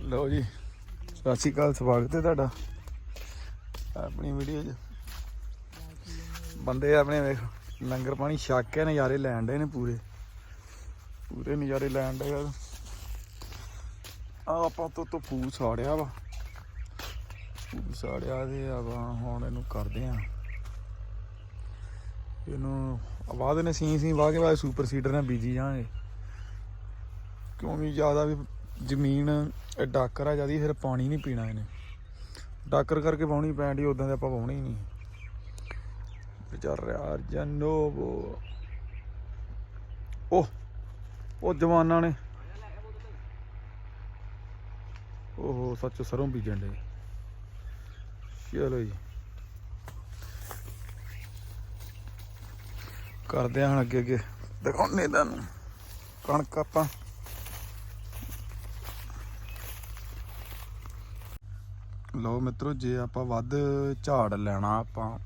ਲਓ ਜੀ, ਸਤਿ ਸ਼੍ਰੀ ਅਕਾਲ, ਸਵਾਗਤ ਹੈ ਤੁਹਾਡਾ। ਆਪਣੀ ਵੀਡੀਓ 'ਚ। ਬੰਦੇ ਆਪਣੇ ਵੇਖ, ਲੰਗਰ ਪਾਣੀ ਛੱਕ ਕੇ ਨਜ਼ਾਰੇ ਲੈਣ ਦੇ ਨੇ ਪੂਰੇ। ਪੂਰੇ ਨਜ਼ਾਰੇ ਲੈਣ ਦੇ ਯਾਰ ਆ ਆਪਾਂ ਤੋਂ ਤੋਂ ਫੂ ਸਾੜਿਆ ਵਾ। ਫੂ ਸਾੜਿਆ ਤੇ ਆਪਾਂ ਹੁਣ ਇਹਨੂੰ ਕਰਦੇ ਆ। ਇਹਨੂੰ ਆਵਾਜ਼ ਨੇ ਸੀ ਸੀ ਵਾਹ ਕੇ ਬਾਅਦ ਸੁਪਰ ਸੀਡਰ ਨਾਲ ਬੀਜੀ ਜਾਾਂਗੇ ਕਿਉਂਕਿ ਜ਼ਿਆਦਾ ਵੀ ਜ਼ਮੀਨ ਡਾਕਰ ਆ ਜਿਆਦੀ, ਫਿਰ ਪਾਣੀ ਨਹੀਂ ਪੀਣਾ ਇਹਨੇ। ਡਾਕਰ ਕਰਕੇ ਪਾਉਣੀ ਪੈਂਦੀ ਉਦਾਂ ਤੇ ਆਪਾਂ ਪਾਉਣੀ ਨਹੀਂ। ਵਿਚਾਰ ਰਿਹਾ ਜਨੋਵੋ ਉਹ ਉਹ ਜਵਾਨਾਂ ਨੇ। ਓਹੋ, ਸੱਚ ਸਰੋਂ ਬੀਜਣ ਦੇ ਚਲੋ ਜੀ। ਕਰਦੇ ਹਾਂ ਅੱਗੇ ਅੱਗੇ ਦਿਖਾਉਣੇ ਤੁਹਾਨੂੰ। ਕਣਕ ਆਪਾਂ ਲਓ ਮਿੱਤਰੋ, ਜੇ ਆਪਾਂ ਵੱਧ ਝਾੜ ਲੈਣਾ ਆਪਾਂ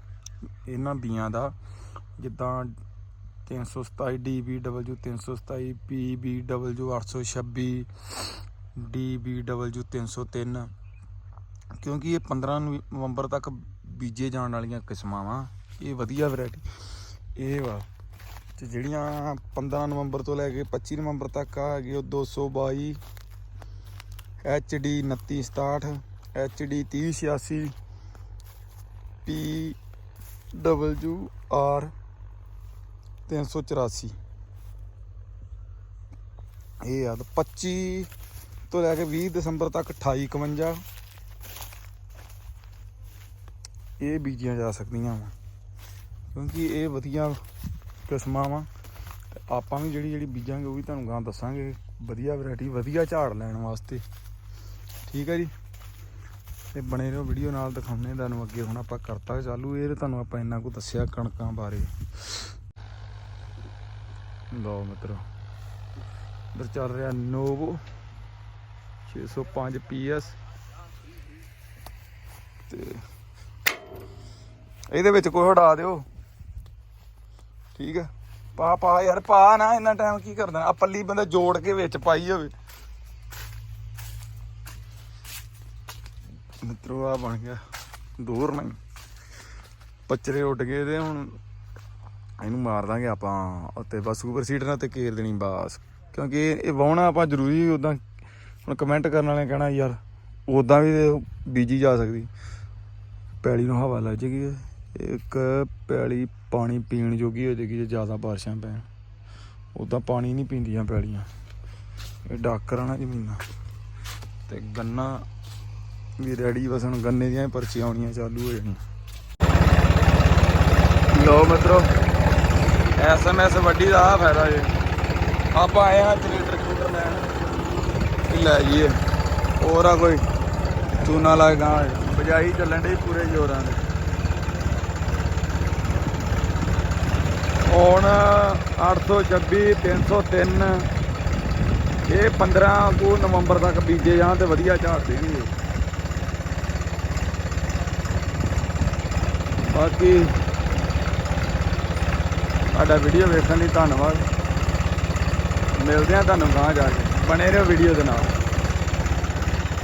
ਇਹਨਾਂ ਬੀਆਂ ਦਾ, ਜਿੱਦਾਂ 327 DBW 327 PBW 826 DBW 303 ਕਿਉਂਕਿ ਇਹ 15 ਨਵੰ- ਨਵੰਬਰ ਤੱਕ ਬੀਜੇ ਜਾਣ ਵਾਲੀਆਂ ਕਿਸਮਾਂ ਵਾ। ਇਹ ਵਧੀਆ ਵੈਰਾਈਟੀ ਇਹ ਵਾ। ਤੇ ਜਿਹੜੀਆਂ 15 ਨਵੰਬਰ ਤੋਂ ਲੈ ਕੇ 25 ਨਵੰਬਰ ਤੱਕ ਆ, ਹੈਗੇ ਉਹ 222 HD 2967 HD 3086 PWR 384 ਇਹ ਆ ਤਾਂ 25 ਤੋਂ ਲੈ ਕੇ 20 ਦਸੰਬਰ ਤੱਕ 2851 ਇਹ ਬੀਜੀਆਂ ਜਾ ਸਕਦੀਆਂ ਵਾ, ਕਿਉਂਕਿ ਇਹ ਵਧੀਆ ਕਿਸਮਾਂ ਵਾ। ਤੇ ਆਪਾਂ ਵੀ ਜਿਹੜੀ ਜਿਹੜੀ ਬੀਜਾਂਗੇ ਉਹ ਵੀ ਤੁਹਾਨੂੰ ਗਾਂ ਦੱਸਾਂਗੇ, ਵਧੀਆ ਵੈਰਾਈਟੀ ਵਧੀਆ ਝਾੜ ਲੈਣ ਵਾਸਤੇ। ਠੀਕ ਹੈ ਜੀ? ਤੇ ਬਣੇ ਰਹੋ ਵੀਡੀਓ ਨਾਲ ਦਿਖਾਉਂਦੇ ਤੁਹਾਨੂੰ ਅੱਗੇ ਹੁਣ ਆਪਾਂ ਕਰਤਾ ਚਾਲੂ। ਇਹ ਤੁਹਾਨੂੰ ਆਪਾਂ ਇੰਨਾ ਕੁ ਦੱਸਿਆ ਕਣਕਾਂ ਬਾਰੇ। ਲਓ ਮਿੱਤਰੋ, ਇਧਰ ਚੱਲ ਰਿਹਾ ਨੋਵੋ 605 PS ਤੇ ਇਹਦੇ ਵਿੱਚ ਕੋਈ ਹਟਾ ਦਿਓ। ਠੀਕ ਹੈ? ਪਾ ਪਾ ਯਾਰ, ਪਾ ਨਾ, ਇੰਨਾ ਟਾਈਮ ਕੀ ਕਰਦਾ ਆ ਪੱਲੀ ਬੰਦਾ ਜੋੜ ਕੇ ਵਿੱਚ ਪਾਈ ਹੋਵੇ ਮਿੱਤਰੋ ਆ ਬਣ ਗਿਆ। ਦੂਰ ਨਹੀਂ। ਪੱਚਰੇ ਉੱਡ ਗਏ ਤੇ ਹੁਣ। ਇਹਨੂੰ ਮਾਰ ਦਾਂਗੇ ਆਪਾਂ। ਉੱਤੇ ਬਸ ਸੁਪਰ ਸੀਡਰ ਨਾਲ ਤੇ ਕੇਰ ਦੇਣੀ ਬਸ। ਕਿਉਂਕਿ ਇਹ ਇਹ ਆਪਾਂ ਜ਼ਰੂਰੀ ਉਦਾਂ ਹੁਣ ਕਮੈਂਟ ਕਰਨ ਵਾਲੇ ਕਹਿਣਾ ਯਾਰ ਉਦਾਂ ਵੀ ਬੀਜੀ ਜਾ ਸਕਦੀ। ਪੈਲੀ ਨੂੰ ਹਵਾ ਲੱਗ ਜੇਗੀ। ਇੱਕ ਪੈਲੀ ਪਾਣੀ ਪੀਣ ਜੋਗੀ ਹੋ ਜੇਗੀ ਜੇ ਜ਼ਿਆਦਾ ਬਾਰਿਸ਼ਾਂ ਪੈਣ। ਉਦਾਂ ਪਾਣੀ ਨਹੀਂ ਪੀਂਦੀਆਂ ਪੈਲੀਆਂ। ਇਹ ਡਾਕਰਾਂ ਜ਼ਮੀਨਾਂ। ਤੇ ਗੰਨਾ ਵੀ ਰੈਡੀ ਬਸ ਹੁਣ ਗੰਨੇ ਦੀਆਂ ਪਰਚੀਆਂ ਆਉਣੀਆਂ ਚਾਲੂ ਹੋ ਜਾਣੀਆਂ। ਲੋ ਮਿੱਤਰੋ ਐਸਐਮਐਸ ਵੱਡੀ ਦਾ ਆਹ ਫਾਇਦਾ ਜੇ। ਆਪਾਂ ਆਏ ਹਾਂ ਜਨਰੇਟਰ ਜਨਰੇਟਰ ਲੈਣ। ਇਹ ਲੈ ਜੀਏ ਹੋਰ ਆ ਕੋਈ? ਚੂਨਾ ਲਾਗਾ ਬਜਾਈ ਚੱਲਣ ਦੀ ਪੂਰੇ ਜ਼ੋਰਾਂ ਦੇ। ਹੁਣ 826 303 ਇਹ 15 ਕੋ ਨਵੰਬਰ ਤੱਕ ਬੀਜੇ ਜਾਣ ਤੇ ਵਧੀਆ ਝਾੜ ਦੇਣਗੇ। ਬਾਕੀ ਸਾਡਾ ਵੀਡੀਓ ਵੇਖਣ ਲਈ ਧੰਨਵਾਦ। ਮਿਲਦੇ ਆ ਤੁਹਾਨੂੰ ਗਾਂ ਜਾ ਕੇ। ਬਣੇ ਰਹੋ ਵੀਡੀਓ ਦੇ ਨਾਲ।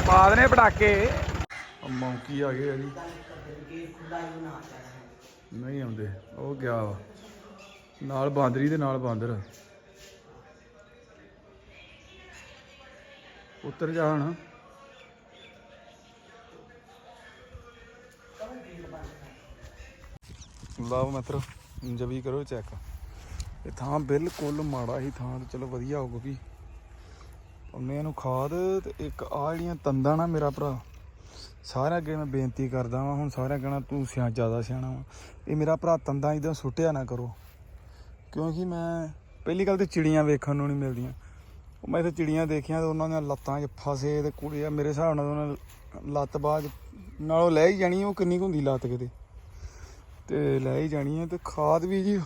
ਪਾ ਦਨੇ ਪਟਾਕੇ। ਮੌਂਕੀ ਆ ਗਏ ਆ ਜੀ ਨਹੀਂ ਆਉਂਦੇ। ਉਹ ਗਿਆ ਵਾ। ਨਾਲ ਬਾਂਦਰੀ ਦੇ ਨਾਲ ਬਾਂਦਰ। ਉੱਤਰ ਜਾ ਹਣ। ਲਓ ਮਿੱਤਰੋ ਜਵੀ ਕਰੋ ਚੈੱਕ ਇਹ ਥਾਂ ਬਿਲਕੁਲ ਮਾੜਾ ਹੀ ਥਾਂ ਤੇ, ਚਲੋ ਵਧੀਆ ਹੋਊਗਾ ਵੀ ਉਹਨੇ ਇਹਨੂੰ ਖਾਦ ਤੇ ਇੱਕ ਆ ਜਿਹੜੀਆਂ ਤੰਦਾਂ ਨਾ ਮੇਰਾ ਭਰਾ, ਸਾਰਿਆਂ ਅੱਗੇ ਮੈਂ ਬੇਨਤੀ ਕਰਦਾ ਵਾਂ, ਹੁਣ ਸਾਰਿਆਂ ਕਹਿਣਾ ਤੂੰ ਸਿਆ, ਜ਼ਿਆਦਾ ਸਿਆਣਾ ਵਾ। ਇਹ ਮੇਰਾ ਭਰਾ ਤੰਦਾਂ ਇਦਾਂ ਸੁੱਟਿਆ ਨਾ ਕਰੋ, ਕਿਉਂਕਿ ਮੈਂ ਪਹਿਲੀ ਗੱਲ ਤੇ ਚਿੜੀਆਂ ਵੇਖਣ ਨੂੰ ਨਹੀਂ ਮਿਲਦੀਆਂ। ਉਹ ਮੈਂ ਇੱਥੇ ਚਿੜੀਆਂ ਦੇਖੀਆਂ ਤੇ ਉਹਨਾਂ ਦੀਆਂ ਲੱਤਾਂ 'ਚ ਫਸੇ ਤੇ ਕੁੜੀਆਂ ਮੇਰੇ ਹਿਸਾਬ ਨਾਲ ਉਹਨਾਂ ਨੇ ਲੱਤ ਬਾਜ ਨਾਲੋਂ ਲੈ ਹੀ ਜਾਣੀ, ਉਹ ਕਿੰਨੀ ਕੁ ਹੁੰਦੀ ਲੱਤ ਕਿਤੇ। ਤੇ ਲੈ ਹੀ ਜਾਣੀ ਹੈ ਤੇ ਖਾਦ ਵੀ ਜੀ।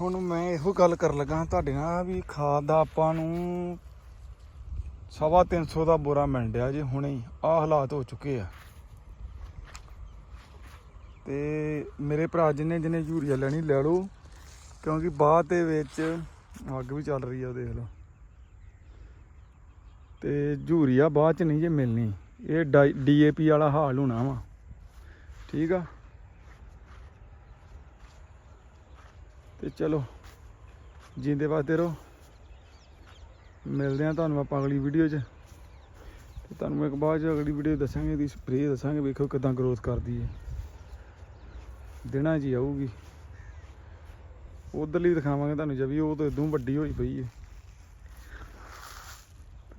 ਹੁਣ ਮੈਂ ਇਹੋ ਗੱਲ ਕਰਨ ਲੱਗਾ ਤੁਹਾਡੇ ਨਾਲ ਵੀ ਖਾਦ ਦਾ ਆਪਾਂ ਨੂੰ ਸਵਾ 300 ਦਾ ਬੋਰਾ ਮਿਲ ਡਿਆ ਜੇ ਹੁਣੇ ਹੀ। ਆਹ ਹਾਲਾਤ ਹੋ ਚੁੱਕੇ ਆ। ਤੇ ਮੇਰੇ ਭਰਾ ਜਿੰਨੇ ਜਿੰਨੇ ਯੂਰੀਆ ਲੈਣੀ ਲੈ ਲਓ, ਕਿਉਂਕਿ ਬਾਅਦ ਦੇ ਵਿੱਚ ਅੱਗ ਵੀ ਚੱਲ ਰਹੀ ਆ, ਦੇਖ ਲਓ। ਤੇ ਝੂਰੀਆ ਬਾਅਦ ਚ ਨਹੀਂ ਜੇ ਮਿਲਣੀ। ਇਹ ਡੀਏਪੀ ਵਾਲਾ ਹਾਲ ਹੋਣਾ ਵਾ। ਠੀਕ ਆ? ਤੇ ਚਲੋ, ਜਿੰਦੇ ਵਾਸਤੇ ਰਹੋ। ਮਿਲਦੇ ਆ ਤੁਹਾਨੂੰ ਆਪਾਂ ਅਗਲੀ ਵੀਡੀਓ 'ਚ। ਤੇ ਤੁਹਾਨੂੰ ਇੱਕ ਬਾਅਦ 'ਚ ਅਗਲੀ ਵੀਡੀਓ ਦੱਸਾਂਗੇ ਦੀ ਸਪਰੇਅ ਦੱਸਾਂਗੇ, ਵੇਖੋ ਕਿਦਾਂ ਗਰੋਥ ਕਰਦੀ ਹੈ। ਦਿਨਾਂ 'ਚ ਆਊਗੀ ਆਊਗੀ। ਉਧਰਲੀ ਦਿਖਾਵਾਂਗੇ ਤੁਹਾਨੂੰ ਜਵੀ ਉਹ ਤਾਂ ਇਦੋਂ ਵੱਡੀ ਹੋਈ ਪਈ ਹੈ।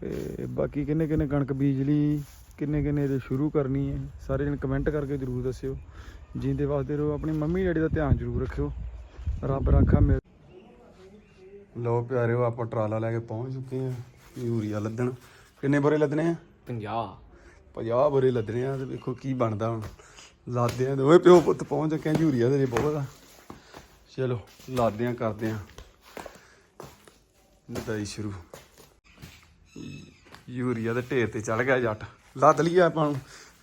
ਤੇ ਬਾਕੀ ਕਿੰਨੇ ਕਿੰਨੇ ਕਣਕ ਬੀਜ ਲਈ, ਕਿੰਨੇ ਕਿੰਨੇ ਦੇ ਸ਼ੁਰੂ ਕਰਨੀ ਹੈ, ਸਾਰੇ ਜਣ ਕਮੈਂਟ ਕਰਕੇ ਜਰੂਰ ਦੱਸਿਓ। ਜਿੰਦੇ ਵਾਸਤੇ ਰਹੋ, ਆਪਣੀ ਮੰਮੀ ਡੈਡੀ ਦਾ ਧਿਆਨ ਜਰੂਰ ਰੱਖਿਓ। ਰੱਬ ਰਾਖਾ ਮਿਲ ਲੋ ਪਿਆਰਿਓ ਆਪਾਂ ਟਰਾਲਾ ਲੈ ਕੇ ਪਹੁੰਚ ਚੁੱਕੇ ਆ ਯੂਰੀਆ ਲੱਦਣ। ਕਿੰਨੇ ਬਰੇ ਲੱਦਣੇ ਆ? 50 50 ਬਰੇ ਲੱਦਣੇ ਆ ਤੇ ਵੇਖੋ ਕੀ ਬਣਦਾ ਹੁਣ। ਲਾਦੇ ਆ ਦੋਵੇਂ ਪਿਓ ਪੁੱਤ ਪਹੁੰਚ ਚੁੱਕੇ ਆ ਯੂਰੀਆ ਦੇ ਬਹੁਤ ਆ। ਚਲੋ ਲਾਦੇ ਆ ਕਰਦੇ ਆ। ਲਦਾਈ ਸ਼ੁਰੂ। ਯੂਰੀਆ ਦੇ ਢੇਰ ਤੇ ਚੜ ਗਿਆ ਜੱਟ। ਲੱਦ ਲਈਏ ਆਪਾਂ ਨੂੰ।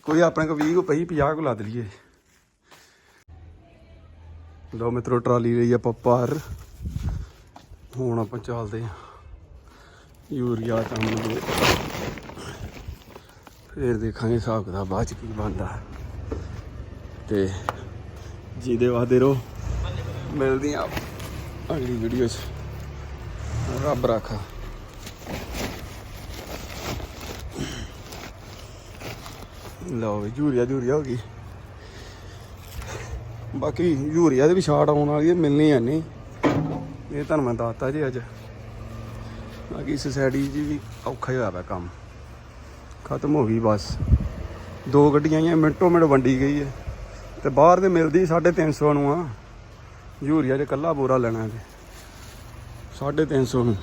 ਕੋਈ ਆਪਣੇ ਕੋ 20 ਕੋ ਪਈ 50 ਕੋ ਲੱਦ ਲਈਏ। ਲਓ ਮਿੱਤਰੋ, ਟਰਾਲੀ ਲਈ ਆਪਾਂ ਪਾਰ ਹੁਣ ਆਪਾਂ ਚੱਲਦੇ ਆ ਯੂਰੀਆ ਕੰਮ ਦੇ ਫੇਰ ਦੇਖਾਂਗੇ ਹਿਸਾਬ ਕਿਤਾਬ, ਬਾਅਦ ਚ ਕੀ ਬਣਦਾ। ਤੇ ਜਿਹਦੇ ਵਾਦੇ ਰੋ ਮਿਲਦੀ ਆ ਅਗਲੀ ਵੀਡੀਓ 'ਚ। ਰੱਬ ਰਾਖਾ। ਲਓ ਯੂਰੀਆ ਯੂਰੀਆ ਹੋ ਗਈ। ਬਾਕੀ ਯੂਰੀਆ ਦੇ ਵੀ ਸ਼ਾਰਟ ਆਉਣ ਵਾਲੀ ਹੈ ਮਿਲਣੀ ਹੈ ਨਹੀਂ। ਇਹ ਤੁਹਾਨੂੰ ਮੈਂ ਦੱਸਤਾ ਜੀ ਅੱਜ। ਬਾਕੀ ਸੋਸਾਇਟੀ ਜੀ ਵੀ ਔਖਾ ਹੀ ਹੋਇਆ ਪਿਆ ਕੰਮ। ਖਤਮ ਹੋ ਗਈ ਬਸ। ਦੋ ਗੱਡੀਆਂ ਆਈਆਂ, ਮਿੰਟੋ ਮਿੰਟ ਵੰਡੀ ਗਈ ਹੈ ਤੇ ਬਾਹਰ ਦੇ ਮਿਲਦੀ 350 ਨੂੰ ਆ। ਯੂਰੀਆ ਦੇ ਕੱਲਾ ਬੋਰਾ ਲੈਣਾ ਤੇ 350 ਨੂੰ।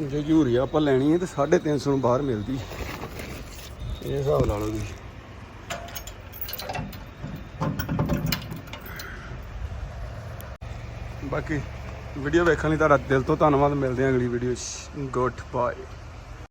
ਜੇ ਯੂਰੀਆ ਆਪਾਂ ਲੈਣੀ ਹੈ ਤੇ 350 ਨੂੰ ਬਾਹਰ ਮਿਲਦੀ। ਇਹ ਹਿਸਾਬ ਲਾ ਲਓ ਜੀ। ਬਾਕੀ ਵੀਡੀਓ ਵੇਖਣ ਲਈ ਤੁਹਾਡਾ ਦਿਲ ਤੋਂ ਧੰਨਵਾਦ। ਮਿਲਦੇ ਹਾਂ ਅਗਲੀ ਵੀਡੀਓ 'ਚ ਗੁੱਡ ਬਾਏ